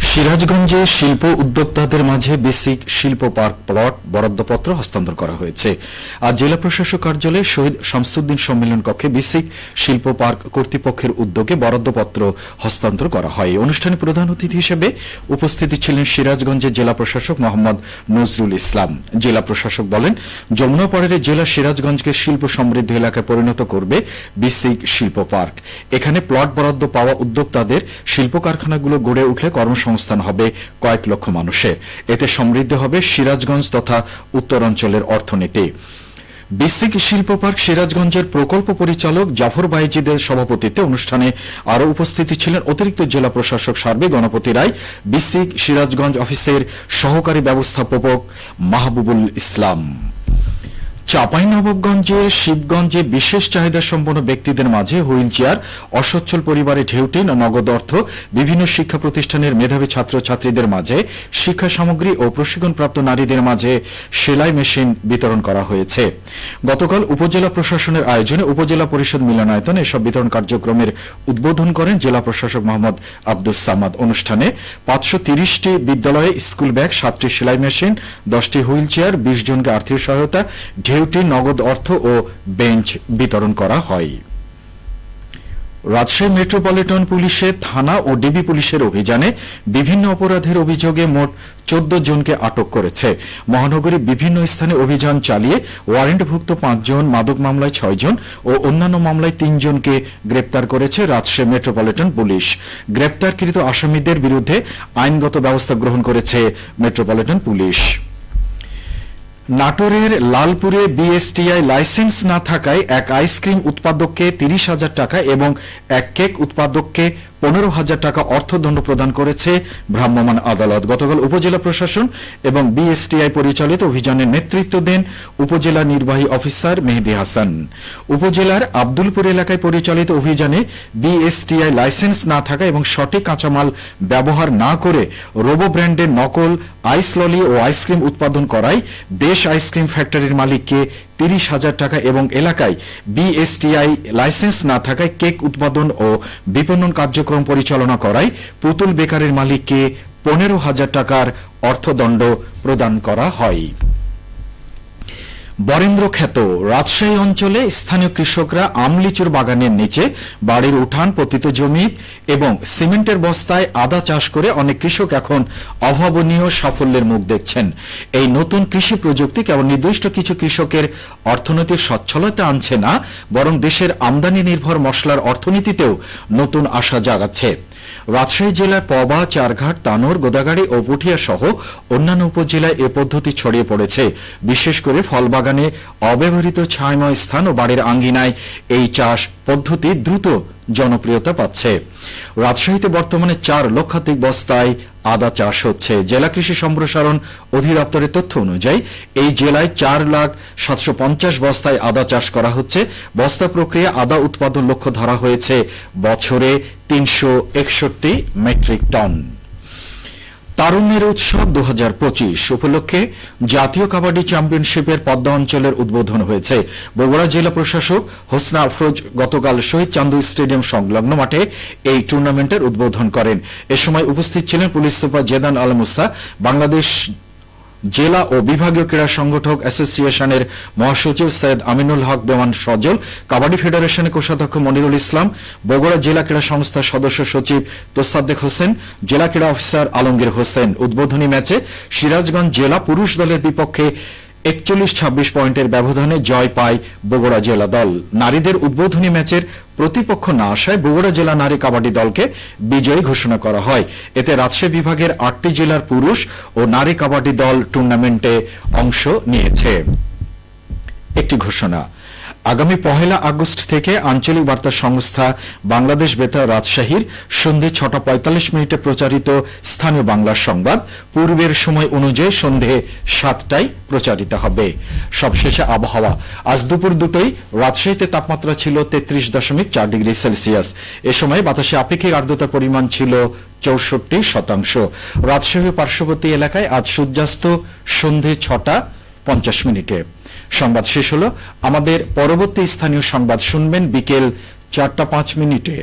সিরাজগঞ্জে শিল্প উদ্যোক্তাদের মাঝে বেসিক শিল্প পার্ক প্লট বরাদ্দপত্র হস্তান্তর করা হয়েছে। আজ জেলা প্রশাসক কার্যালয়ে শহীদ শামসুদ্দিন সম্মেলন কক্ষে বেসিক শিল্প পার্ক কর্তৃপক্ষের উদ্যোগে বরাদ্দপত্র হস্তান্তর করা হয়। অনুষ্ঠানে প্রধান অতিথি হিসেবে উপস্থিতি ছিলেন সিরাজগঞ্জের জেলা প্রশাসক মোহাম্মদ নজরুল ইসলাম। জেলা প্রশাসক বলেন, যমুনা পাড়ের জেলা সিরাজগঞ্জকে শিল্প সমৃদ্ধ এলাকায় পরিণত করবে বেসিক শিল্প পার্ক। এখানে প্লট বরাদ্দ পাওয়া উদ্যোক্তাদের শিল্প কারখানাগুলো গড়ে উঠলে কর্মসংস্থান হবে কয়েক লক্ষ মানুষের। এতে সমৃদ্ধ হবে সিরাজগঞ্জ তথা উত্তরাঞ্চলের অর্থনীতি। বিসিক শিল্প পার্ক সিরাজগঞ্জের প্রকল্প পরিচালক জাফর বাইজিদের সভাপতিত্বে অনুষ্ঠানে আরও উপস্থিতি ছিলেন অতিরিক্ত জেলা প্রশাসক সার্বিক গণপতি রায় বিসিক সিরাজগঞ্জ অফিসের সহকারী ব্যবস্থাপক মাহবুবুল ইসলাম। চাঁপাইনবাবগঞ্জে, শিবগঞ্জে বিশেষ চাহিদা সম্পন্ন ব্যক্তিদের মাঝে হুইল চেয়ার, অসচ্ছল পরিবারে ঢেউটিন নগদ অর্থ, বিভিন্ন শিক্ষা প্রতিষ্ঠানের মেধাবী ছাত্রছাত্রীদের মাঝে শিক্ষা সামগ্রী ও প্রশিক্ষণপ্রাপ্ত নারীদের মাঝে সেলাই মেশিন বিতরণ করা হয়েছে। গতকাল উপজেলা প্রশাসনের আয়োজনে উপজেলা পরিষদ মিলনায়তনে এসব বিতরণ কার্যক্রমের উদ্বোধন করেন জেলা প্রশাসক মোহাম্মদ আব্দুস সামাদ। অনুষ্ঠানে পাঁচশো তিরিশটি বিদ্যালয়ে স্কুল ব্যাগ, সাতটি সেলাই মেশিন, দশটি হুইল চেয়ার, বিশ জনকে আর্থিক সহায়তা ঢেউটি নগদ অর্থ ও বেঞ্চ বিতরণ করা হয়। রাজশাহী মেট্রোপলিটন পুলিশের থানা ও ডিবি পুলিশের অভিযানে বিভিন্ন অপরাধের অভিযোগে মোট চোদ্দ জনকে আটক করেছে। মহানগরীর বিভিন্ন স্থানে অভিযান চালিয়ে ওয়ারেন্টভুক্ত পাঁচজন, মাদক মামলায় ছয়জন ও অন্যান্য মামলায় তিনজনকে গ্রেপ্তার করেছে রাজশাহী মেট্রোপলিটন পুলিশ। গ্রেপ্তারকৃত আসামিদের বিরুদ্ধে আইনগত ব্যবস্থা গ্রহণ করেছে মেট্রোপলিটন পুলিশ। নাটোরের লালপুরে বিএসটিআই লাইসেন্স না থাকায় এক আইসক্রিম উৎপাদককে তিরিশ হাজার টাকা এবং এক কেক উৎপাদককে পনেরো হাজার টাকা অর্থদণ্ড প্রদান করেছে ভ্রাম্যমাণ আদালত। গতকাল উপজেলা প্রশাসন এবং বিএসটিআই পরিচালিত অভিযানের নেতৃত্ব দেন উপজেলা নির্বাহী অফিসার মেহেদি হাসান। উপজেলার আব্দুলপুর এলাকায় পরিচালিত অভিযানে বিএসটিআই লাইসেন্স না থাকা এবং সঠিক কাঁচামাল ব্যবহার না করে রোবো ব্র্যান্ডের নকল আইস ললি ও আইসক্রিম উৎপাদন করায় দেশ আইসক্রিম ফ্যাক্টরির মালিককে তিরিশ হাজার টাকা এবং এলাকায় বিএসটিআই লাইসেন্স না থাকায় কেক উৎপাদন ও বিপণন কার্যক্রম পরিচালনা করায় পুতুল বেকারের মালিককে পনেরো হাজার টাকার অর্থদণ্ড প্রদান করা হয়। বরেন্দ্র খ্যাত রাজশাহী অঞ্চলে স্থানীয় কৃষকরা আমলিচুর বাগানের নিচে বাড়ির উঠান, পতিত জমি এবং সিমেন্টের বস্তায় আদা চাষ করে অনেক কৃষক এখন অভাবনীয় সাফল্যের মুখ দেখছেন। এই নতুন কৃষি প্রযুক্তি কেবল নির্দিষ্ট কিছু কৃষকের অর্থনৈতিক সচ্ছলতা আনছে না, বরং দেশের আমদানি নির্ভর মশলার অর্থনীতিতেও নতুন আশা জাগাচ্ছে। রাজশাহী জেলার পবা, চারঘাট, তানোর, গোদাগাড়ি ও পুঠিয়া সহ অন্যান্য উপজেলায় এ পদ্ধতি ছড়িয়ে পড়েছে। বিশেষ করে ফলবাগানে অব্যবহৃত ছায়াময় স্থান ও বাড়ির আঙ্গিনায় এই চাষ পদ্ধতি দ্রুত জনপ্রিয়তা পাচ্ছে। রাজশাহীতে বর্তমানে চার লক্ষাধিক বস্তায় আদা চাষ হচ্ছে। জেলা কৃষি সম্প্রসারণ অধিদপ্তরের তথ্য অনুযায়ী, এই জেলায় চার লাখ সাতশো পঞ্চাশ বস্তায় আদা চাষ করা হচ্ছে। বস্তা প্রক্রিয়া আদা উৎপাদন লক্ষ্য ধরা হয়েছে বছরে তিনশো একষট্টি মেট্রিক টন। তারুণ্যের উৎসব দুহাজার পঁচিশ উপলক্ষে জাতীয় কাবাডি চ্যাম্পিয়নশিপের পদ্মা অঞ্চলের উদ্বোধন হয়েছে। বগুড়া জেলা প্রশাসক হোসনা আফরোজ গতকাল শহীদ চান্দু স্টেডিয়াম সংলগ্ন মাঠে এই টুর্নামেন্টের উদ্বোধন করেন। এ সময় উপস্থিত ছিলেন পুলিশ সুপার জেদান আল বাংলাদেশ জেলা ও বিভাগীয় ক্রীড়া সংগঠক অ্যাসোসিয়েশনের মহাসচিব সৈয়দ আমিনুল হক দেওয়ান সজল, কাবাডি ফেডারেশনের কোষাধ্যক্ষ মনিরুল ইসলাম, বগুড়া জেলা ক্রীড়া সংস্থার সদস্য সচিব তোসাদ্দেক হোসেন, জেলা ক্রীড়া অফিসার আলমগীর হোসেন। উদ্বোধনী ম্যাচে সিরাজগঞ্জ জেলা পুরুষ দলের বিপক্ষে একচল্লিশ ছাব্বিশ পয়েন্টের ব্যবধানে জয় পায় বগুড়া জেলা দল। নারীদের উদ্বোধনী ম্যাচের প্রতিপক্ষ না আসায় বগুড়া জেলা নারী কাবাডি দলকে বিজয়ী ঘোষণা করা হয়। এতে রাজশাহী বিভাগের আটটি জেলার পুরুষ ও নারী কাবাডি দল টুর্নামেন্টে অংশ নিয়েছে। একটি ঘোষণা আগামী পহেলা আগস্ট থেকে আঞ্চলিক বার্তা সংস্থা বাংলাদেশ বেতার রাজশাহীর সন্ধে ছটা পঁয়তাল্লিশ মিনিটে প্রচারিত স্থানীয় বাংলা সংবাদ। পূর্বের সময় অনুযায়ী সন্ধে সাতটায় প্রচারিত হবে। সবশেষে আবহাওয়া। আজ দুপুর দুটোই রাজশাহীতে তাপমাত্রা ছিল তেত্রিশ দশমিক চার ডিগ্রি সেলসিয়াস। এ সময় বাতাসে আপেক্ষিক আর্দ্রতার পরিমাণ ছিল চৌষট্টি শতাংশ। রাজশাহী পার্শ্ববর্তী এলাকায় আজ সূর্যাস্ত সন্ধে ছটা পঞ্চাশ মিনিটে। সংবাদ শেষ হলো। আমাদের পরবর্তী স্থানীয় সংবাদ শুনবেন বিকেল চারটা পাঁচ মিনিটে।